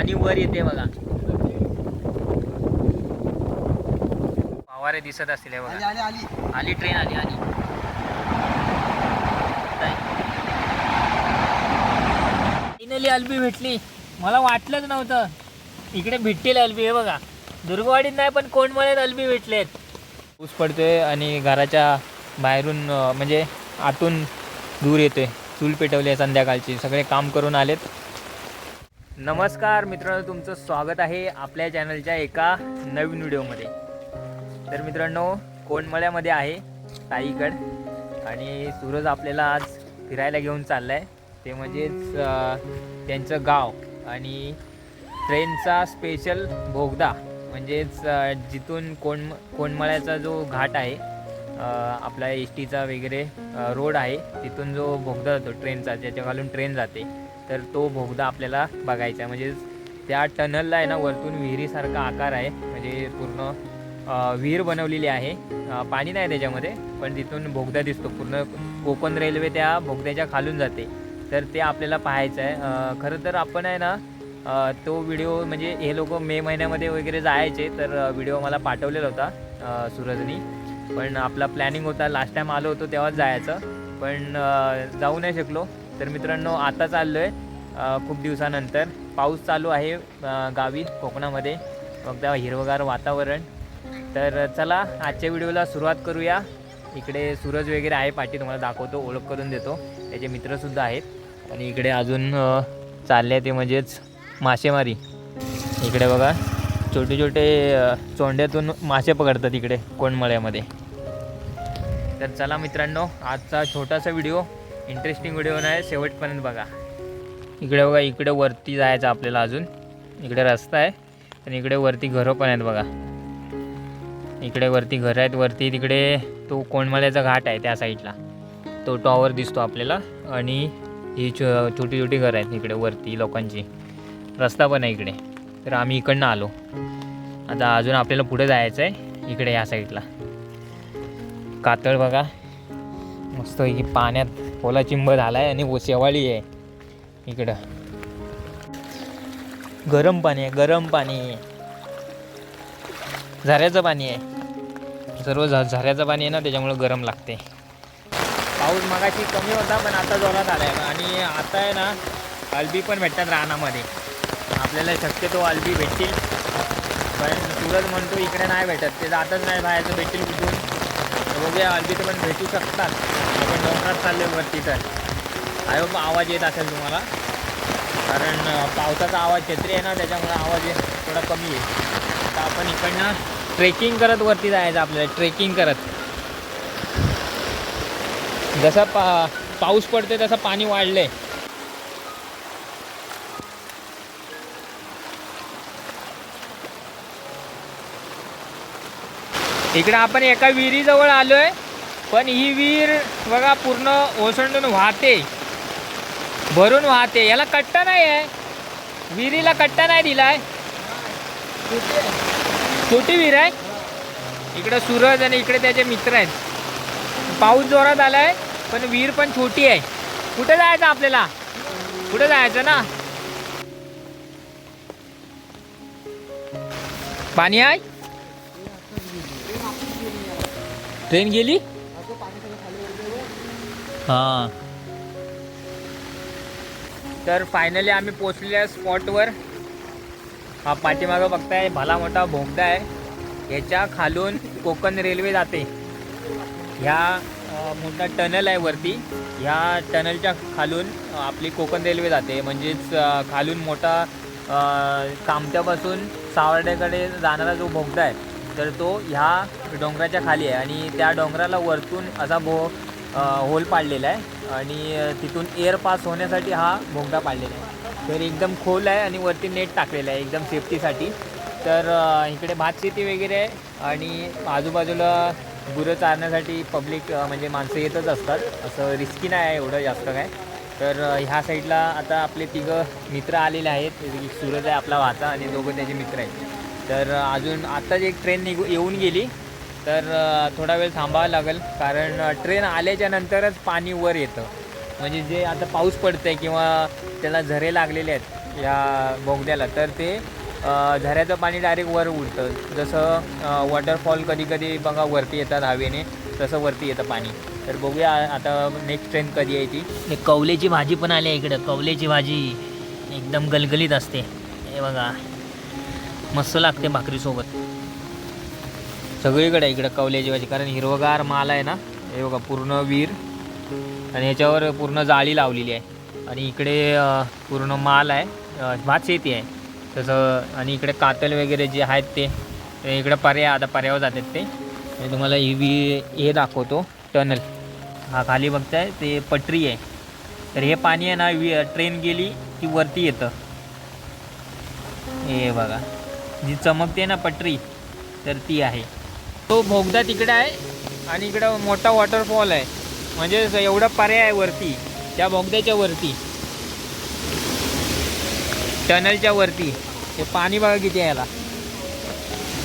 पाणी वर येते बघा. फवारे दिसत असतील हे आली बघा ट्रेन आली आली फायनली अल्बी भेटली. मला वाटलंच नव्हतं. इकडे भेटतील अल्बी हे बघा. दुर्गवाडीत नाही पण कोणमळ्यात अल्बी भेटलेत. ऊस पडतोय आणि घराच्या बाहेरून म्हणजे आतून दूर येतोय. चूल पेटवली आहे संध्याकाळची. सगळे काम करून आलेत. नमस्कार मित्रांनो तुमचं स्वागत आहे आपल्या चॅनलच्या एका नवीन व्हिडिओमध्ये. तर मित्रांनो कोंडमळ्यामध्ये आहे ताईगड आणि सूरज आपल्याला आज फिरायला घेऊन चालला आहे ते म्हणजेच त्यांचं गाव आणि ट्रेनचा स्पेशल भोगदा म्हणजेच जिथून कोण कोंडमळ्याचा जो घाट आहे आपला एस टीचा वगैरे रोड आहे तिथून जो भोगदा जातो ट्रेनचा ज्याच्या घालून ट्रेन जाते. तर तो बोगदा आपल्याला बघायचा आहे. म्हणजे त्या टनलला आहे ना वरतून विहिरीसारखा आकार आहे. म्हणजे पूर्ण विहीर बनवलेली आहे. पाणी नाही त्याच्यामध्ये पण तिथून बोगदा दिसतो. पूर्ण कोकण रेल्वे त्या बोगद्याच्या खालून जाते. तर ते आपल्याला पाहायचं आहे. खरं तर आपण आहे ना तो व्हिडिओ म्हणजे हे लोक मे महिन्यामध्ये वगैरे जायचे तर व्हिडिओ मला पाठवलेला होता सूरजनी. पण आपला प्लॅनिंग होता. लास्ट टाईम आलो होतो तेव्हाच जायचं. पण जाऊ नाही शकलो. तर मित्रांनो आता चाललो आहे खूप दिवसानंतर पाऊस चालू आहे गावी कोकणामध्ये. मग हिरवगार वातावरण. तर चला आजच्या व्हिडिओला सुरुवात करूया. इकडे सूरज वगैरे आहे पाठी तुम्हाला दाखवतो ओळख करून देतो. त्याचे मित्रसुद्धा आहेत. आणि इकडे अजून चालले ते म्हणजेच मासेमारी. इकडे बघा छोटे छोटे चोंड्यातून मासे पकडतात इकडे कोणमळ्यामध्ये तर चला मित्रांनो आजचा छोटासा व्हिडिओ इंटरेस्टिंग व्हिडिओ नाही शेवटपर्यंत बघा. इकडे बघा इकडे वरती जायचं आपल्याला अजून. इकडे रस्ता आहे आणि इकडे वरती घरं पण आहेत बघा. इकडे वरती घरं आहेत वरती तिकडे तो कोंडमाल्याचा घाट आहे त्या साईडला. तो टॉवर दिसतो आपल्याला आणि ही छो छोटी छोटी घरं आहेत इकडे वरती लोकांची. रस्ता पण आहे इकडे. तर आम्ही इकडनं आलो. आता अजून आपल्याला पुढे जायचं आहे इकडे या साईडला. कातळ बघा. मस्त ही पाण्यात ओला चिंब झाला आहे आणि शेवाळी आहे. इकडं. गरम पाणी आहे गरम पाणी आहे. झऱ्याचं पाणी आहे. सर्व झ झऱ्याचं पाणी आहे ना त्याच्यामुळे गरम लागते. पाऊस मगाशी कमी होता पण आता जोरात आला आहे आणि आता आहे ना अल्बी पण भेटतात रानामध्ये. आपल्याला शक्यतो अल्बी भेटतील. पण सूरज म्हणतो इकडे नाही भेटत. ते जातच नाही बाहेरचं भेटतील कुठून. बघूया अल्बी तर पण भेटू शकतात. आपण डोंगरात चालले वरती तर. आय होप आवाज येत असेल तुम्हाला? कारण पावसाचा आवाज छत्री आहे ना त्याच्यामुळे आवाज थोडा कमी आहे. आता आपण इकडनं ट्रेकिंग करत वरती जायचं आपल्याला ट्रेकिंग करत. जसा पा पाऊस पडतोय तसं पाणी वाढलंय. इकडे आपण एका विहिरीजवळ आलोय पण ही विहीर बघा पूर्ण ओसंडून वाहते. भरून वाहते. याला कट्टा नाही आहे. विहिरीला कट्टा नाही दिलाय. छोटी विहीर आहे. इकडे सूरज आणि इकडे त्याचे मित्र आहेत. पाऊस जोरात आलाय पण विहीर पण छोटी आहे. कुठे जायचं आपल्याला? कुठे जायचं ना? पाणी आहे? ट्रेन गेली? हां. तर फायनली आम्ही पोचलेल्या स्पॉटवर हा पाठीमागं बघताय भला मोठा भोगदा आहे. याच्या खालून कोकण रेल्वे जाते. ह्या मोठा टनल आहे वरती. ह्या टनलच्या खालून आपली कोकण रेल्वे जाते. म्हणजेच खालून मोठा कामत्यापासून सावर्ड्याकडे जाणारा जो भोगदा आहे तर तो ह्या डोंगराच्या खाली आहे. आणि त्या डोंगराला वरतून असा भो होल पाडलेला आहे. आणि तिथून एअर पास होण्यासाठी हा भोंगडा पाडलेला आहे. तर एकदम खोल आहे आणि वरती नेट टाकलेलं आहे एकदम सेफ्टीसाठी तर इकडे भात शेती वगैरे आहे आणि आजूबाजूला गुरं चारण्यासाठी पब्लिक म्हणजे माणसं येतच असतात. असं रिस्की नाही आहे एवढं जास्त काय. तर ह्या साईडला आता आपले तिघं मित्र आलेले आहेत. एक सूरज आहे आपला वाचा आणि दोघं त्याचे मित्र आहेत. तर अजून आत्ताच एक ट्रेन निघू येऊन गेली. तर थोडा वेळ थांबावं लागेल कारण ट्रेन आल्याच्या नंतरच पाणी वर येतं. म्हणजे जे आता पाऊस पडतंय किंवा त्याला झरे लागलेले आहेत या बोगद्याला तर ते झऱ्याचं पाणी डायरेक्ट वर उडतं. जसं वॉटरफॉल कधी कधी बघा वरती येतात हवेने तसं वरती येतं पाणी. तर बघूया आता नेक्स्ट ट्रेन कधी आहे ती. कवलेची भाजी पण आली आहे इकडं. कवलेची भाजी एकदम गलगलीत असते. हे बघा. मस्त लागते भाकरीसोबत. सगळीकडे इकडं कवल्याची कारण हिरवगार माल आहे ना हे बघा पूर्ण वीर. आणि याच्यावर पूर्ण जाळी लावलेली आहे. आणि इकडे पूर्ण माल आहे भात शेती आहे. तसं आणि इकडे कातल वगैरे जे आहेत ते इकडं इकडे पर्या आता पर्यावर जातात ते. तुम्हाला ही वी हे दाखवतो टनल. हा खाली बघताय ते पटरी आहे. तर हे पाणी आहे ना वी ट्रेन गेली की वरती येतं. हे बघा. जी चमकते ना पटरी तर ती आहे. तो भोगदा तिकडे आहे आणि इकडं मोठा वॉटरफॉल आहे. म्हणजे एवढा पर्याय आहे वरती त्या बोगद्याच्या वरती. टनलच्या वरती. ते पाणी बघा किती आहे याला.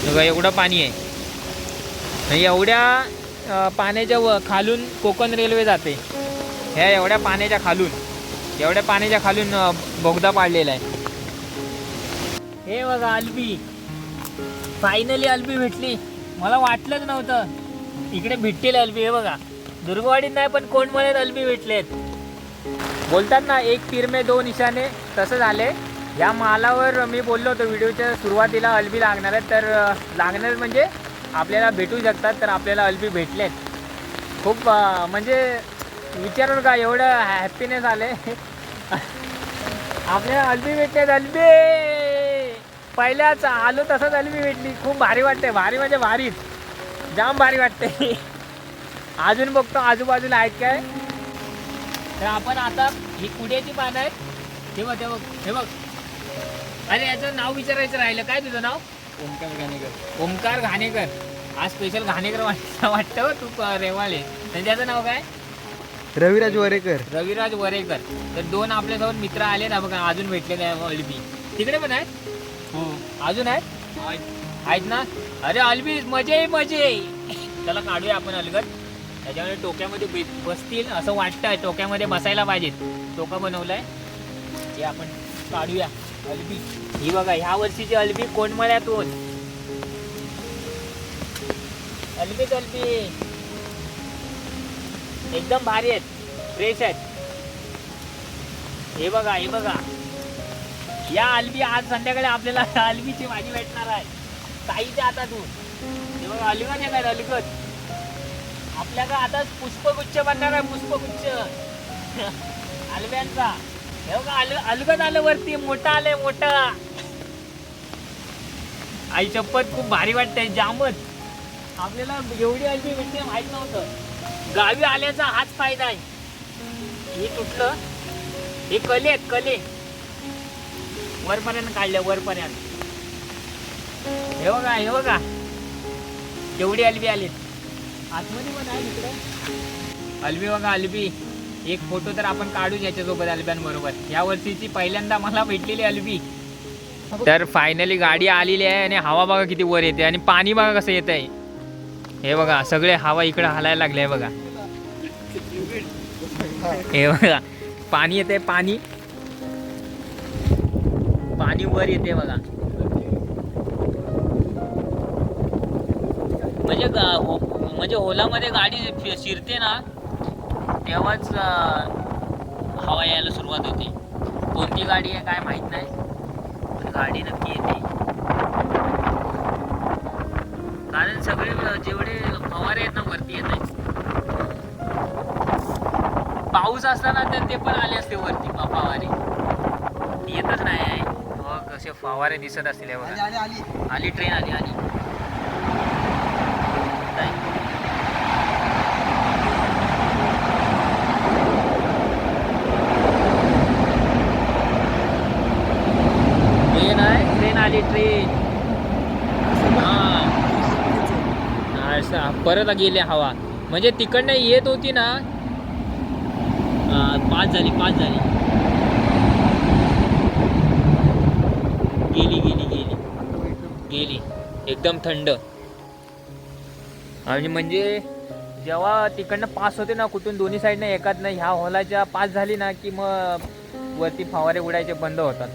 बघा एवढं पाणी आहे. एवढ्या पाण्याच्या व खालून कोकण रेल्वे जाते. ह्या एवढ्या पाण्याच्या खालून एवढ्या पाण्याच्या खालून बोगदा पाडलेला आहे. हे बघा अल्बी. फायनली अल्बी भेटली. मला वाटलंच नव्हतं. इकडे भेटतील अल्बी हे बघा. दुर्गवाडीत नाही पण कोणमळ्यात अल्बी भेटलेत. बोलतात ना एक तीर दोन निशाने तसं झाले या मालावर मी बोललो होतो व्हिडिओच्या सुरुवातीला अल्बी लागणार आहेत तर लागणार म्हणजे आपल्याला भेटू शकतात तर आपल्याला अल्बी भेटलेत. खूप म्हणजे विचारून का एवढं हॅपीनेस आले आपल्याला अल्बी भेटलेत अल्बी पहिल्याच आलो तसंच अल्बी भेटली. खूप भारी वाटते भारी म्हणजे भारीच. जाम भारी वाटते अजून बघतो आजूबाजूला आहेत काय. तर आपण आता ही कुड्याची पानं आहेत. हे बघ हे बघ हे बघ. अरे याचं नाव विचारायचं राहिलं. काय तुझं नाव? ओमकार गाणेकर ओमकार घाणेकर. आज स्पेशल घाणेकर वाट- वाटतं. हो तू रेवाले तर त्याचं नाव काय? रविराज वरेकर. रविराज वरेकर. तर दोन आपल्यासोबत मित्र आले ना बघा अजून भेटले नाही अल्बी तिकडे पण आहेत? अजून आहेत? आहेत. ना? अरे अल्बी मजे मजे. त्याला काढूया आपण अलगत त्याच्यामध्ये टोक्यामध्ये बे- बसतील असं वाटतंय. टोक्यामध्ये बसायला पाहिजेत. टोका बनवलाय. हे आपण काढूया. अल्बी ही बघा ह्या वर्षीची अल्बी कोणमळ्यातून अल्बीच अल्बी एकदम भारी आहेत. फ्रेश आहेत. हे बघा हे बघा. या अल्बी आज संध्याकाळी आपल्याला अल्बीची भाजी भेटणार आहे. ताईच्या हातातून हे बघा अलगत आहे काय अलगत आपल्या का आता पुष्पगुच्छ बनणार आहे पुष्पगुच्छ. अलब्यांचा हे बघा अल अलगत आलं वरती मोठा आलंय मोठा. आई चप्पत खूप भारी वाटतंय जामच. आपल्याला एवढी अल्बी भेटते माहीत नव्हतं. गावी आल्याचा हाच फायदा आहे. हे तुटलं हे कले कले. वरपर्यंत काढल्या वरपर्यंत. हे बघा हे बघा. केवढी अल्बी आली आतमध्ये पण आहे तिकडे अल्बी बघा अल्बी. एक फोटो तर आपण काढू याच्यासोबत अल्ब्यांबरोबर. या वर्षीची पहिल्यांदा मला भेटलेली अल्बी. तर फायनली गाडी आलेली आहे आणि हवा बघा किती वर येते आणि पाणी बघा कसं येत आहे हे बघा सगळे हवा इकडे हलायला लागले बघा. हे बघा पाणी येते पाणी. पाणी वर येते बघा. म्हणजे हो- म्हणजे ओलामध्ये गाडी शिरते ना तेव्हाच हवा यायला सुरुवात होते. कोणती गाडी आहे काय माहीत नाही पण गाडी नक्की येते. कारण सगळे जेवढे फवारे आहेत ना वरती येत आहेत. पाऊस असताना तर ते पण आले असते वरती फवारे. येतच नाही कसे फवारे दिसत असतील हे बघा. आली ट्रेन आली. आली? ट्रेन आहे ट्रेन आली ट्रेन हा. असं परत गेले हवा. म्हणजे तिकडनं येत होती ना पाच झाली पाच झाली गेली गेली गेली गेली एकदम थंड. आणि म्हणजे जेव्हा तिकडनं पास होते ना कुठून दोन्ही साईडनं एकात ना ह्या हॉलाच्या पास झाली ना की मग वरती फवारे उडायचे बंद होतात.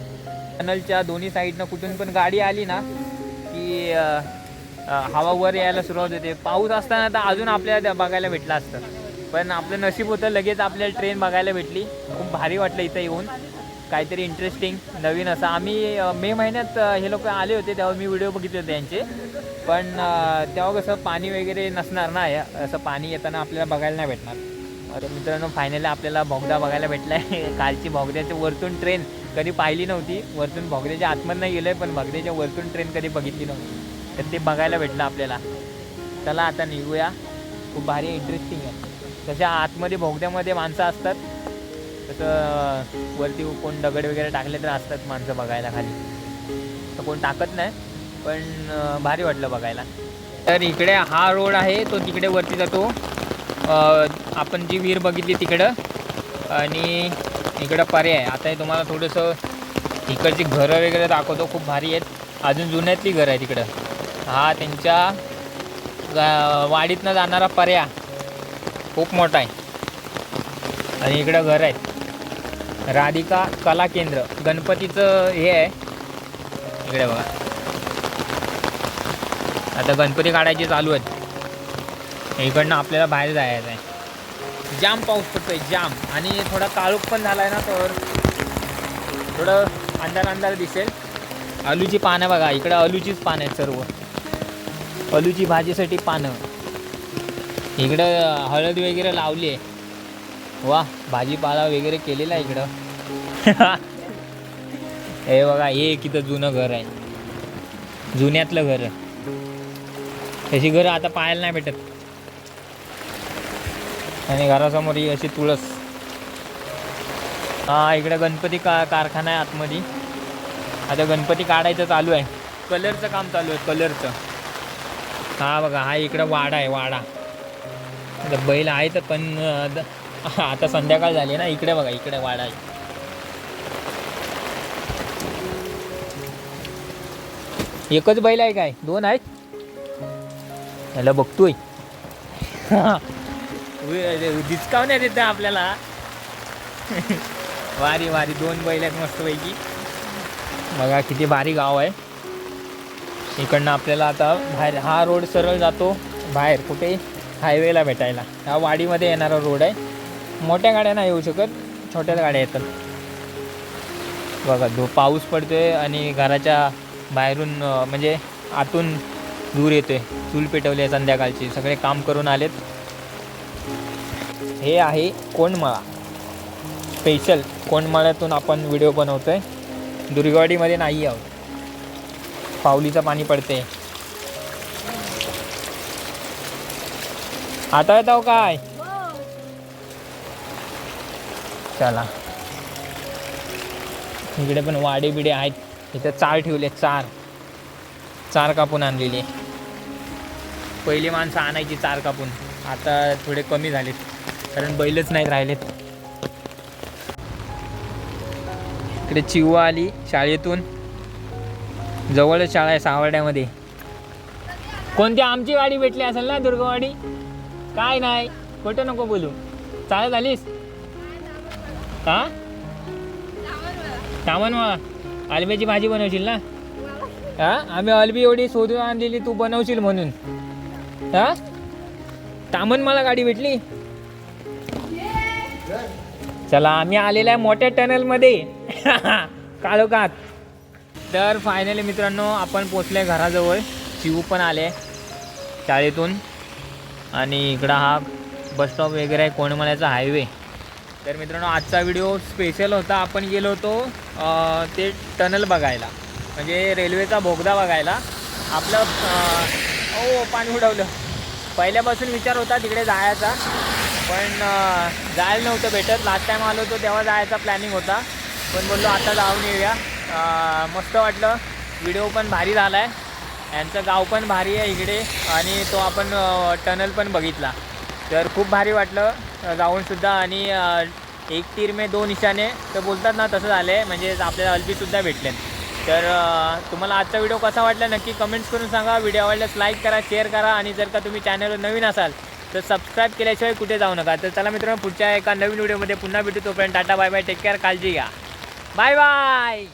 टनलच्या दोन्ही साईडनं कुठून पण गाडी आली ना की हवा वर यायला सुरुवात होते. पाऊस असताना तर अजून आपल्याला बघायला भेटलं असतं. पण आपलं नशीब होतं लगेच आपल्याला ट्रेन बघायला भेटली. खूप भारी वाटलं इथं येऊन. काहीतरी इंटरेस्टिंग नवीन असं. आम्ही मे महिन्यात हे लोक आले होते तेव्हा मी व्हिडिओ बघितले होते यांचे. पण तेव्हा कसं पाणी वगैरे नसणार ना असं पाणी येताना आपल्याला बघायला नाही भेटणार. तर मित्रांनो फायनली आपल्याला भोगदा बघायला भेटला आहे कालची भोगद्याच्या वरतून ट्रेन कधी पाहिली नव्हती. वरतून भोगद्याच्या आतमध्ये नाही गेलं पण भोगद्याच्या वरतून ट्रेन कधी बघितली नव्हती. तर ते बघायला भेटलं आपल्याला. चला आता निघूया. खूप भारी इंटरेस्टिंग आहे. तशा आतमध्ये भोगद्यामध्ये माणसं असतात. तसं वरती कोण दगड वगैरे टाकले तर असतात माणसं बघायला खाली. तर कोण टाकत नाही पण भारी वाटलं बघायला. तर इकडे हा रोड आहे तो तिकडे वरती जातो. आपण जी विहीर बघितली तिकडं आणि इकडं पर्याय आता हे तुम्हाला थोडंसं इकडची घरं वगैरे दाखवतो खूप भारी आहेत. अजून जुन्यातली घरं आहे तिकडं हा त्यांच्या वाडीतनं जाणारा पर्या खूप मोठा आहे. आणि इकडं घर आहेत. राधिका कला केंद्र गणपतीचं हे आहे. इकडे बघा. आता गणपती काढायचे चालू आहेत. इकडनं आपल्याला बाहेर जायचं आहे. जाम पाऊस पडतोय जाम. आणि थोडा काळोख पण झाला आहे ना तर थोडं अंधार अंधार दिसेल. आलूची पानं बघा इकडं आलूचीच पानं आहेत सर्व. आलूची भाजीसाठी पानं. इकडं हळद वगैरे लावली आहे. वा भाजीपाला वगैरे केलेला आहे इकडं. हे बघा हे किती जुनं घर आहे. जुन्यातलं घर. आहे तशी घरं आता पाहायला नाही भेटत. आणि घरासमोर ही अशी तुळस. हा इकडे गणपती का कारखाना आहे आतमध्ये. आता गणपती काढायचं चालू आहे. कलरचं काम चालू आहे कलरचं. हा बघा हा इकडं वाडा आहे वाडा. आता बैल आहेत पण आता संध्याकाळ झाली ना इकडे बघा इकडे वाडा आहे एकच बैल आहे काय? दोन आहेत? याला बघतोय. डिस्काउंट देत आपल्याला. वारी वारी दोन बैल आहेत मस्तपैकी. बघा किती भारी गाव आहे. इकडनं आपल्याला आता बाहेर हा रोड सरळ जातो. बाहेर कुठे? हायवेला भेटायला. हा वाडीमध्ये येणारा रोड आहे. मोठ्या गाड्या नाही येऊ शकत छोट्या गाड्या येतात. बघा दो पाऊस पडतो आहे आणि घराच्या बाहेरून म्हणजे आतून दूर येतोय चूल पेटवली आहे संध्याकाळची. सगळे काम करून आलेत. हे आहे कोंडमळा. स्पेशल कोंडमळ्यातून आपण व्हिडिओ बनवतोय. दुर्गवाडीमध्ये नाही आहोत. पावलीचं पाणी पडते आता येतो हो काय? चला इकडे पण वाडे बिडे आहेत. इथं चार ठेवले चार. चार कापून आणलेली पहिली माणसं आणायची चार कापून. आता थोडे कमी झालेत कारण बैलच नाहीत राहिलेत. इकडे चिवा आली शाळेतून. जवळच शाळा आहे सावर्ड्यामध्ये. कोणती आमची गाडी भेटली असेल ना दुर्गवाडी? काय नाही. खोटं नको बोलू. चालत आलीस? हा सामान मला अलब्याची भाजी बनवशील ना? हा? आम्ही अलबी एवढी शोधून आणलेली तू बनवशील म्हणून. हा? तामन मला गाडी भेटली? चला आम्ही आलेला आहे मोठ्या टनलमध्ये. काळोखात. तर फायनली मित्रांनो आपण पोचले घराजवळ. शिवू पण आले शाळेतून. आणि इकडं हा बस स्टॉप वगैरे आहे कोणमळ्याचा हायवे तर मित्रांनो आजचा व्हिडिओ स्पेशल होता. आपण गेलो होतो ते टनल बघायला. म्हणजे रेल्वेचा बोगदा बघायला. आपलं ओ पाणी उडवलं. पहिल्यापासून विचार होता तिकडे जायचा. पण जायला नव्हतं भेटत. लास्ट टाईम आलो होतो तेव्हा जायचा प्लॅनिंग होता. पण बोललो आता जाऊन येऊया. मस्त वाटलं. व्हिडिओ पण भारी झाला आहे यांचं गाव पण भारी आहे इकडे. आणि तो आपण टनल पण बघितला. तर खूप भारी वाटलं. अ, जाऊनसुद्धा आणि एक तीर मे दोन निशाणे तर बोलतात ना तसं झालं आहे म्हणजे आपल्याला अल्पीसुद्धा भेटले तर तुम्हाला आजचा व्हिडिओ कसा वाटला? नक्की कमेंट्स करून सांगा. व्हिडिओ आवडल्यास लाईक करा शेअर करा आणि जर का तुम्ही चॅनलवर नवीन असाल तर सबस्क्राईब केल्याशिवाय कुठे जाऊ नका. तर चला मित्रांनो पुढच्या एका नवीन व्हिडिओमध्ये पुन्हा भेटू. तोपर्यंत tata bye bye take care काळजी घ्या. Bye bye